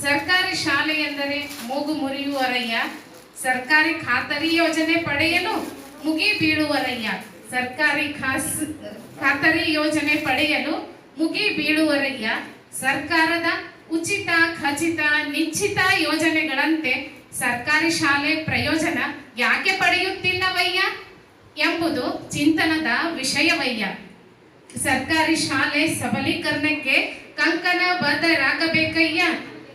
ಸರ್ಕಾರಿ ಶಾಲೆ ಎಂದರೆ ಮೂಗು ಮುರಿಯುವರಯ್ಯ ಸರ್ಕಾರಿ ಖಾತರಿ ಯೋಜನೆ ಪಡೆಯಲು ಮುಗಿ ಬೀಳುವರಯ್ಯ. ಸರ್ಕಾರಿ ಖಾಸ್, ಖಾತರಿ ಯೋಜನೆ ಪಡೆಯಲು ಮುಗಿ ಬೀಳುವರಯ್ಯ. ಸರ್ಕಾರದ ಉಚಿತ, ಖಚಿತ, ನಿಶ್ಚಿತ ಯೋಜನೆಗಳಂತೆ ಸರ್ಕಾರಿ ಶಾಲೆ ಪ್ರಯೋಜನ ಯಾಕೆ ಪಡೆಯುತ್ತಿಲ್ಲವಯ್ಯ ಎಂಬುದು ಚಿಂತನದ ವಿಷಯವಯ್ಯ. ಸರ್ಕಾರಿ ಶಾಲೆ ಸಬಲೀಕರಣಕ್ಕೆ ಕಂಕಣ ಬದ್ಧರಾಗಬೇಕಯ್ಯ.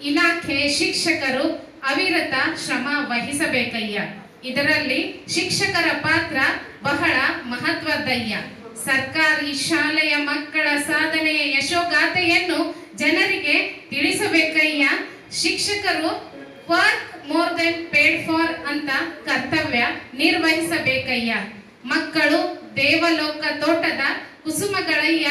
ಇಲಾಖೆ ಶಿಕ್ಷಕರು ಅವಿರತ ಶ್ರಮ ವಹಿಸಬೇಕಯ್ಯ. ಇದರಲ್ಲಿ ಶಿಕ್ಷಕರ ಪಾತ್ರ ಬಹಳ ಮಹತ್ವದ್ದಯ್ಯ. ಸರ್ಕಾರಿ ಶಾಲೆಯ ಮಕ್ಕಳ ಸಾಧನೆಯ ಯಶೋಗಾಥೆಯನ್ನು ಜನರಿಗೆ ತಿಳಿಸಬೇಕಯ್ಯ. ಶಿಕ್ಷಕರು work more than paid for ಅಂತ ಕರ್ತವ್ಯ ನಿರ್ವಹಿಸಬೇಕಯ್ಯ. ಮಕ್ಕಳು ದೇವಲೋಕ ತೋಟದ ಕುಸುಮಗಳಯ್ಯ.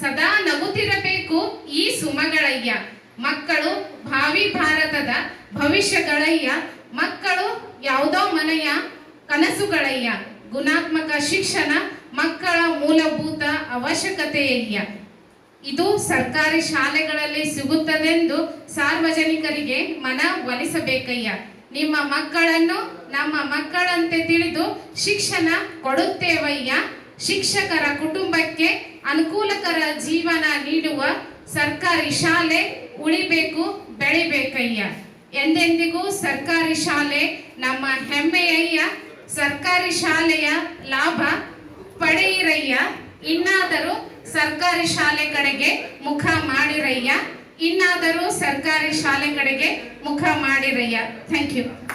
ಸದಾ ನಗುತ್ತಿರಬೇಕು ಈ ಸುಮಗಳಯ್ಯ. ಮಕ್ಕಳು ಭಾವಿ ಭಾರತದ ಭವಿಷ್ಯಗಳಯ್ಯ ಮಕ್ಕಳು ಯಾವುದೋ ಮನೆಯ ಕನಸುಗಳಯ್ಯ ಗುಣಾತ್ಮಕ ಶಿಕ್ಷಣ ಮಕ್ಕಳ ಮೂಲಭೂತ ಅವಶ್ಯಕತೆಯಯ್ಯ ಇದು ಸರ್ಕಾರಿ ಶಾಲೆಗಳಲ್ಲಿ ಸಿಗುತ್ತದೆಂದು ಸಾರ್ವಜನಿಕರಿಗೆ ಮನ ಒಲಿಸಬೇಕಯ್ಯ. ನಿಮ್ಮ ಮಕ್ಕಳನ್ನು ನಮ್ಮ ಮಕ್ಕಳಂತೆ ತಿಳಿದು ಶಿಕ್ಷಣ ಕೊಡುತ್ತೇವಯ್ಯ. ಶಿಕ್ಷಕರ ಕುಟುಂಬಕ್ಕೆ ಅನುಕೂಲಕರ ಜೀವನ ನೀಡುವ ಸರ್ಕಾರಿ ಶಾಲೆ ಉಳಿಬೇಕು, ಬೆಳಿಬೇಕಯ್ಯ. ಎಂದೆಂದಿಗೂ ಸರ್ಕಾರಿ ಶಾಲೆ ನಮ್ಮ ಹೆಮ್ಮೆಯಯ್ಯ. ಸರ್ಕಾರಿ ಶಾಲೆಯ ಲಾಭ ಪಡೆಯಿರಯ್ಯ. ಇನ್ನಾದರೂ ಸರ್ಕಾರಿ ಶಾಲೆ ಕಡೆಗೆ ಮುಖ ಮಾಡಿರಯ್ಯ. ಇನ್ನಾದರೂ ಸರ್ಕಾರಿ ಶಾಲೆ ಕಡೆಗೆ ಮುಖ ಮಾಡಿರಯ್ಯ. Thank you.